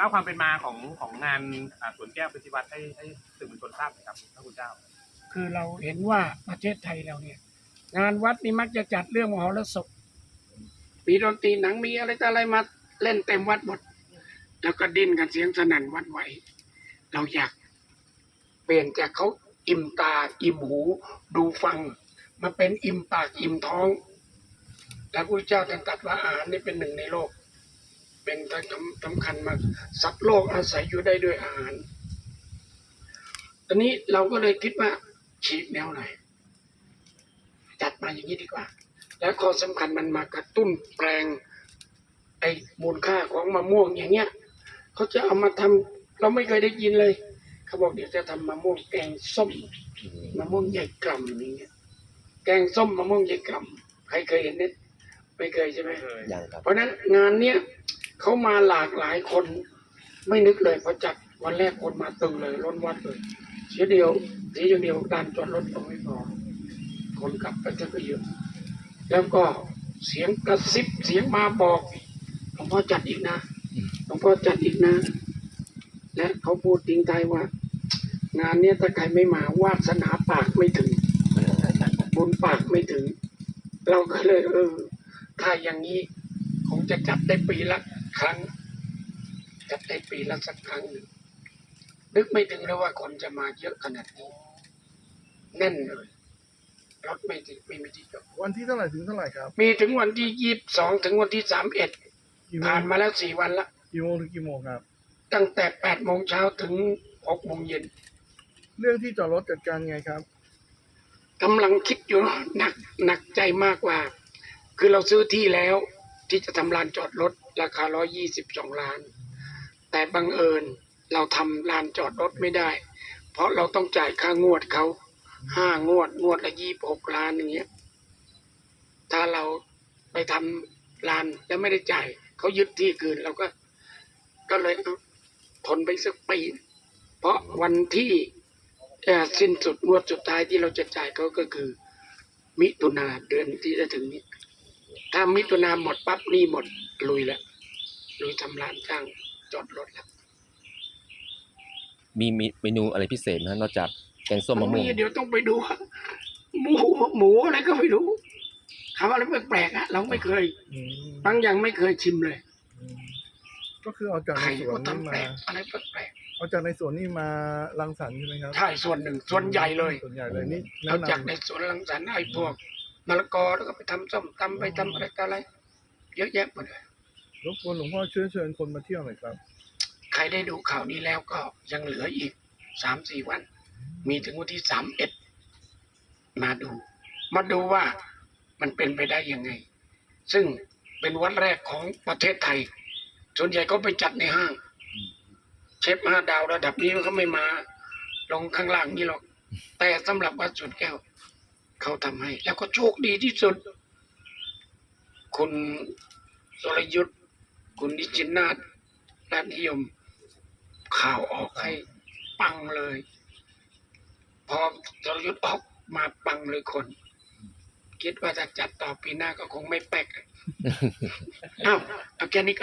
เล่าความเป็นมาของของงานอ่าสวนแก้วปฏิวัติให้ให้สื่อมวลชนทราบหน่อยครับพระคุณเจ้า คือเราเห็นว่าประเทศไทยเราเนี่ย งานวัดนี่มักจะจัดเรื่องมหรสพมีดนตรีหนังมีอะไรต่ออะไรมาเล่นเต็มวัดหมดแล้วก็ดิ้นกันเสียงสนั่นวัดไหว เราอยากเปลี่ยนจากเขาอิ่มตาอิ่มหูดูฟัง มาเป็นอิ่มปากอิ่มท้อง แล้วพระเจ้าท่านตรัสว่าอาหารนี่เป็นหนึ่งในโลก เป็นสำคัญมากสัตว์โลกอาศัยอยู่ได้ด้วยอาหารตอนนี้เราก็เลยคิดว่าฉีกแนวหน่อยจัดมาอย่างนี้ดีกว่า แล้วข้อสำคัญมันมากระตุ้นแปลงไอ้มูลค่าของมะม่วงอย่างเงี้ยเขาจะเอามาทำเราไม่เคยได้ยินเลย เขาบอกเดี๋ยวจะทำมะม่วงแกงส้มมะม่วงใหญ่กล่ำอย่างเงี้ยแกงส้มมะม่วงใหญ่กล่ำใครเคยเห็นเนี่ยไม่เคยใช่ไหมยังครับเพราะฉะนั้นงานเนี้ย เขามาหลากหลายคน ไม่นึกเลยพอจัดวันแรกคนมาตึงเลยล้นวัดเลยเสียเดียวเสียอย่างเดียวด้านจอดรถก็ไม่พอคนกลับไปก็เยอะแล้วก็เสียงกระซิบเสียงมาบอกหลวงพ่อจัดอีกนะหลวงพ่อจัดอีกนะ และเขาพูดทิ้งท้ายว่า งานเนี้ยถ้าใครไม่มาวาสนาปากไม่ถึงบุญปากไม่ถึง เราก็เลยเออถ้าอย่างนี้คงจะจัดได้ปีละ ครั้งจัดได้ปีละสักครั้งหนึ่งนึกไม่ถึงเลยว่าคนจะมาเยอะขนาดนี้แน่นเลยรถไม่ติดไม่มีที่จอดวันที่เท่าไหร่ถึงเท่าไหร่ครับ มีถึงวันที่ยี่สิบสองถึงวันที่สามเอ็ดกี่โมผ่างนมาแล้วสี่วันละกี่โมงถึงกี่โมงครับ ตั้งแต่แปดโมงเช้าถึงหกโมงเย็น เรื่องที่จอดรถจัดการไงครับกำลังคิดอยู่หนักหนักใจมากกว่า คือเราซื้อที่แล้วที่จะทำลานจอดรถ ราคาร้อยี่สิบสองล้าน แต่บังเอิญเราทำลานจอดรถไม่ได้ เพราะเราต้องจ่ายค่างวดเขาห้างวดงวดละยี่หกล้านอย่างเงี้ย ถ้าเราไปทำลานแล้วไม่ได้จ่ายเขายึดที่คืนเราก็ ก็เลยทนไปสักปี เพราะวันที่สิ้นสุดงวดสุดท้ายที่เราจะจ่ายเขาก็คือ มิถุนาเดือนที่จะถึงนี้ ถ้ามิถุนาหมดปั๊บนี่หมดลุยแล้ว ลุยทำลานจ้างจอดรถแล้วมีมีเมนูอะไรพิเศษไหมฮะนอกจากแกงส้มมัมะนม่มีวงเดี๋ยวต้องไปดูว่าหมูหมูอะไรก็ไม่รู้คำอะไรแปลกๆอะเราไม่เคยอืมบางอย่างไม่เคยชิมเลยอืมก็คือเอาจากใครในสวก็นนี่ทำแปมาลกอะไรแปลกเอาจากในสวนนี่มารังสรรค์ใช่ไหมครับๆใช่ส่วนหนึ่งส่วนใหญ่เลย ส่วนใหญ่เลยนี่เอาแนะจากนำในสวนลังสรรค์ไอ้พวกมะละกอแล้วก็ไปทำส้มตำไปทำอะไรต่ออะไร เยอะแยะหมดเลย รบกวนหลวงพ่อเชิญเชิญคนมาเที่ยวหน่อยครับ ใครได้ดูข่าวนี้แล้วก็ยังเหลืออีกสามสี่วัน มีถึงวันที่สามเอ็ดมาดู มาดูว่ามันเป็นไปได้ยังไง ซึ่งเป็นวันแรกของประเทศไทย ส่วนใหญ่ก็ไปจัดในห้าง เชฟห้าดาวระดับนี้เขาไม่มา ลงข้างล่างนี่หรอก แต่สำหรับวัดสวนแก้ว เขาทำให้ แล้วก็โชคดีที่สุด คุณสรยุทธ์ คุณดิจินนาถราชนิยม ข่าวออกให้ปังเลย พอสรยุทธ์ออกมาปังเลยคน คิดว่าจะจัดต่อปีหน้าก็คงไม่แปลกอ้าวเอาแค่นี้ก่อน